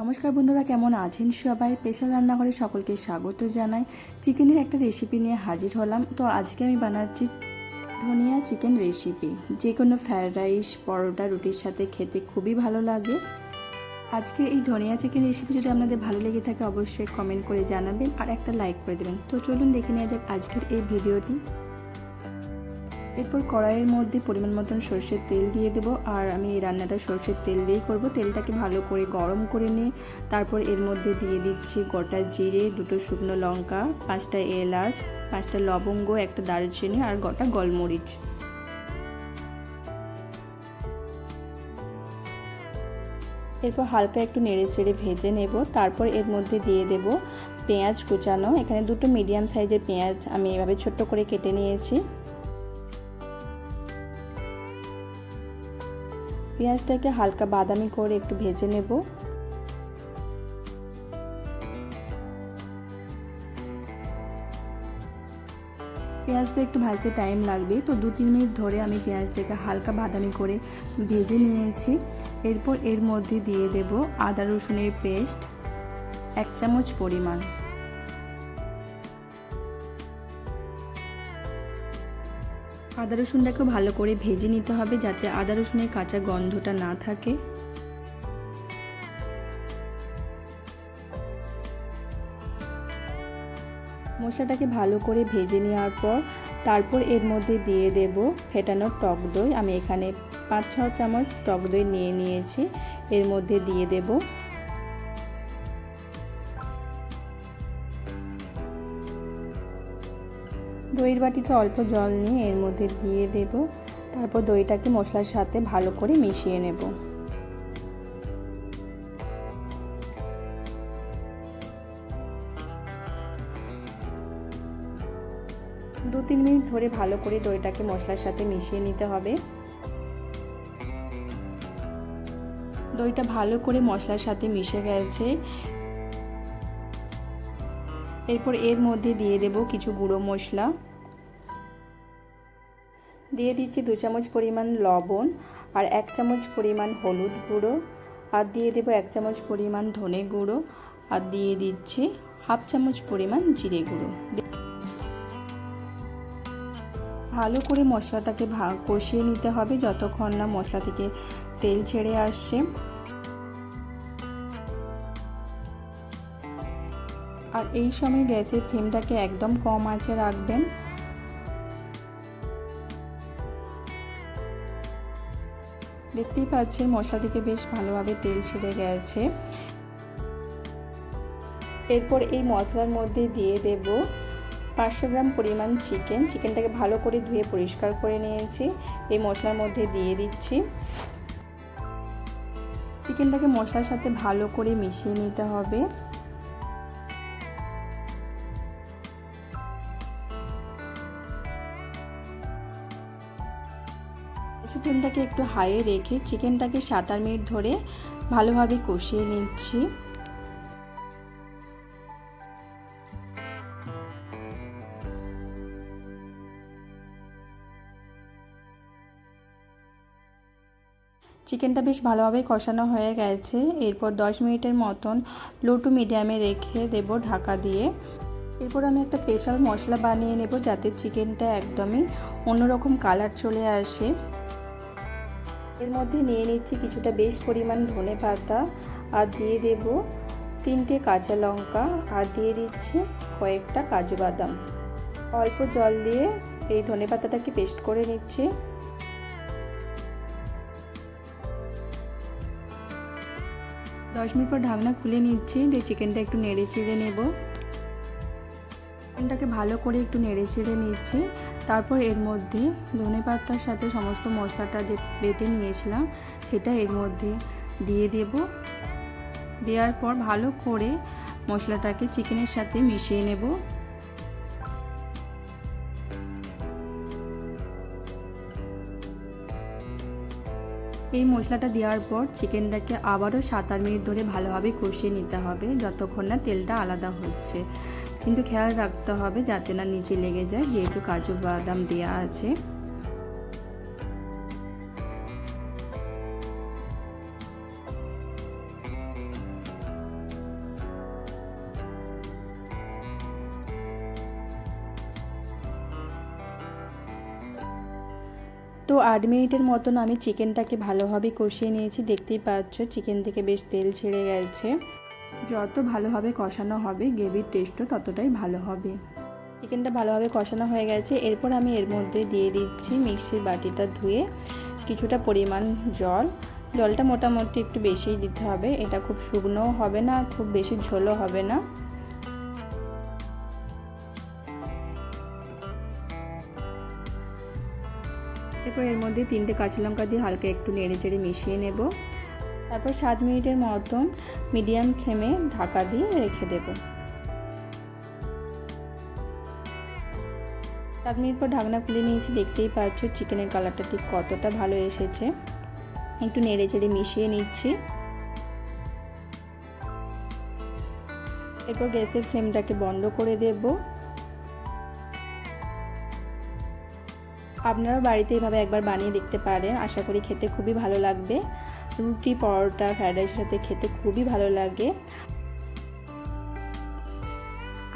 নমস্কার বন্ধুরা, কেমন আছেন সবাই? স্পেশাল রান্নাঘরে সকলকে স্বাগত জানাই। চিকেনের একটা রেসিপি নিয়ে হাজির হলাম। তো আজকে আমি বানাচ্ছি ধনিয়া চিকেন রেসিপি যে কোনো ফ্রায়েড রাইস পরোটা, রুটির সাথে খেতে খুবই ভালো লাগে। আজকে এই ধনিয়া চিকেন রেসিপি যদি আপনাদের ভালো লেগে থাকে, অবশ্যই কমেন্ট করে জানাবেন আর একটা লাইক করে দেবেন। তো চলুন দেখে নেওয়া যাক আজকের এই ভিডিওটি। এরপর কড়াইয়ের মধ্যে পরিমাণ মতন সর্ষের তেল দিয়ে দেবো। আর আমি এই রান্নাটা সর্ষের তেল দিয়েই করব। তেলটাকে ভালো করে গরম করে নিয়ে তারপর এর মধ্যে দিয়ে দিচ্ছি গোটা জিরে, দুটো শুকনো লঙ্কা, পাঁচটা এলাচ, পাঁচটা লবঙ্গ, একটা দারুচিনি আর গোটা গোলমরিচ। এরপর হালকা একটু নেড়ে চেড়ে ভেজে নেব। তারপর এর মধ্যে দিয়ে দেব পেঁয়াজ কুচানো। এখানে দুটো মিডিয়াম সাইজের পেঁয়াজ আমি এভাবে ছোট্ট করে কেটে নিয়েছি। পেঁয়াজটাকে হালকা বাদামি করে একটু ভেজে নেব। পেঁয়াজটা একটু ভাজতে টাইম লাগবে, তো দু তিন মিনিট ধরে আমি পেঁয়াজটাকে হালকা বাদামি করে ভেজে নিয়েছি। এরপর এর মধ্যে দিয়ে দেব আদা রসুনের পেস্ট, এক চামচ পরিমাণ। আদা রসুনটাকে ভালো করে ভেজে নিতে হবে যাতে আদা রসুনের কাঁচা গন্ধটা না থাকে। মশলাটাকে ভালো করে ভেজে নেওয়ার পর তারপর এর মধ্যে দিয়ে দেব ফেটানো টক দই। আমি এখানে পাঁচ ছ চামচ টক দই নিয়ে নিয়েছি। এর মধ্যে দিয়ে দেব দইয়ের বাটিতে অল্প জল নিয়ে এর মধ্যে দিয়ে দেব। তারপর দইটাকে মশলার সাথে ভালো করে মিশিয়ে নেব। দু তিন মিনিট ধরে ভালো করে দইটাকে মশলার সাথে মিশিয়ে নিতে হবে। দইটা ভালো করে মশলার সাথে মিশে গেছে। এরপর এর মধ্যে দিয়ে দেব কিছু গুঁড়ো মশলা। দিয়ে দিচ্ছি দু চামচ পরিমাণ লবণ আর এক চামচ পরিমাণ হলুদ গুঁড়ো আর দিয়ে দেব এক চামচ পরিমাণ ধনে গুঁড়ো আর দিয়ে দিচ্ছি হাফ চামচ পরিমাণ জিরে গুঁড়ো। ভালো করে মশলাটাকে কষিয়ে নিতে হবে যতক্ষণ না মশলা থেকে তেল ছেড়ে আসছে। আর এই সময় গ্যাসের ফ্লেমটাকে একদম কম আঁচে রাখবেন। দেখতেই পাচ্ছেন মশলা থেকে বেশ ভালোভাবে তেল ছেড়ে গেছে। এরপর এই মশলার মধ্যে দিয়ে দেব পাঁচশো গ্রাম পরিমাণ চিকেন। চিকেনটাকে ভালো করে ধুয়ে পরিষ্কার করে নিয়েছি। এই মশলার মধ্যে দিয়ে দিচ্ছি। চিকেনটাকে মশলার সাথে ভালো করে মিশিয়ে নিতে হবে। চিকেনটাকে একটু হাইয়ে রেখে চিকেনটাকে সাত আট মিনিট ধরে ভালোভাবে কষিয়ে নিচ্ছি। চিকেনটা বেশ ভালোভাবে কষানো হয়ে গেছে। এরপর দশ মিনিটের মতন লো টু মিডিয়ামে রেখে দেব ঢাকা দিয়ে। এরপর আমি একটা স্পেশাল মশলা বানিয়ে নেব যাতে চিকেনটা একদমই অন্যরকম কালার চলে আসে। এর মধ্যে নিয়ে নিচ্ছি কিছুটা বেশ পরিমাণ ধনে পাতা, আর দিয়ে দেব তিনটে কাঁচা লঙ্কা, আর দিয়ে দিচ্ছি কয়েকটা কাজু বাদাম। অল্প জল দিয়ে এই ধনে পাতাটাকে পেস্ট করে নিচ্ছি। দশ মিনিট পর ঢাকনা খুলে নিচ্ছি, দিয়ে চিকেনটা একটু নেড়ে চেড়ে নেব। চিকেনটাকে ভালো করে একটু নেড়ে চেড়ে নিচ্ছি। তারপর এর মধ্যে ধনে পাতার সাথে সমস্ত মশলাটা যে বেটে নিয়েছিলাম, সেটা এর মধ্যে দিয়ে দেব। দেওয়ার পর ভালো করে মশলাটাকে চিকেনের সাথে মিশিয়ে নেব। এই মশলাটা দেওয়ার পর চিকেনটাকে আবারও সাত আট মিনিট ধরে ভালোভাবে কষিয়ে নিতে হবে যতক্ষণ না তেলটা আলাদা হচ্ছে। কিন্তু খেয়াল রাখতে হবে যাতে না নিচে লেগে যায়, যেহেতু কাজু বাদাম দেওয়া আছে। তো আট মিনিটের মতন আমি চিকেনটাকে ভালোভাবে কষিয়ে নিয়েছি। দেখতেই পাচ্ছ, চিকেন থেকে বেশ তেল ছেড়ে গেছে। যত ভালোভাবে কষানো হবে, গ্রেভির টেস্টও ততটাই ভালো হবে। চিকেনটা ভালোভাবে কষানো হয়ে গেছে। এরপর আমি এর মধ্যে দিয়ে দিচ্ছি মিক্সির বাটিটা ধুয়ে কিছুটা পরিমাণ জল। জলটা মোটামুটি একটু বেশিই দিতে হবে। এটা খুব শুকনোও হবে না, খুব বেশি ঝোলও হবে না। এরপর এর মধ্যে তিনটে কাঁচা লঙ্কা দিয়ে হালকা একটু নেড়ে চেড়ে মিশিয়ে নেব। তারপর সাত মিনিটের মতন মিডিয়াম ফ্লেমে ঢাকা দিয়ে রেখে দেব। সাত মিনিট পর ঢাকনা খুলে নিয়েছি, দেখতেই পাচ্ছ চিকেনের কালারটা ঠিক কতটা ভালো এসেছে। একটু নেড়ে চেড়ে মিশিয়ে নিচ্ছি। এরপর গ্যাসের ফ্লেমটাকে বন্ধ করে দেব। আপনারা বাড়িতে এভাবে একবার বানিয়ে দেখতে পারেন। আশা করি খেতে খুবই ভালো লাগবে। রুটি, পরোটা, ফ্রাইড রাইসের সাথে খেতে খুবই ভালো লাগে।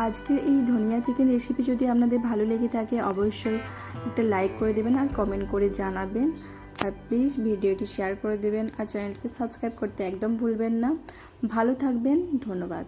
আজকের এই ধনিয়া চিকেন রেসিপি যদি আপনাদের ভালো লেগে থাকে, অবশ্যই একটা লাইক করে দেবেন আর কমেন্ট করে জানাবেন। আর প্লিজ ভিডিওটি শেয়ার করে দেবেন আর চ্যানেলটিকে সাবস্ক্রাইব করতে একদম ভুলবেন না। ভালো থাকবেন, ধন্যবাদ।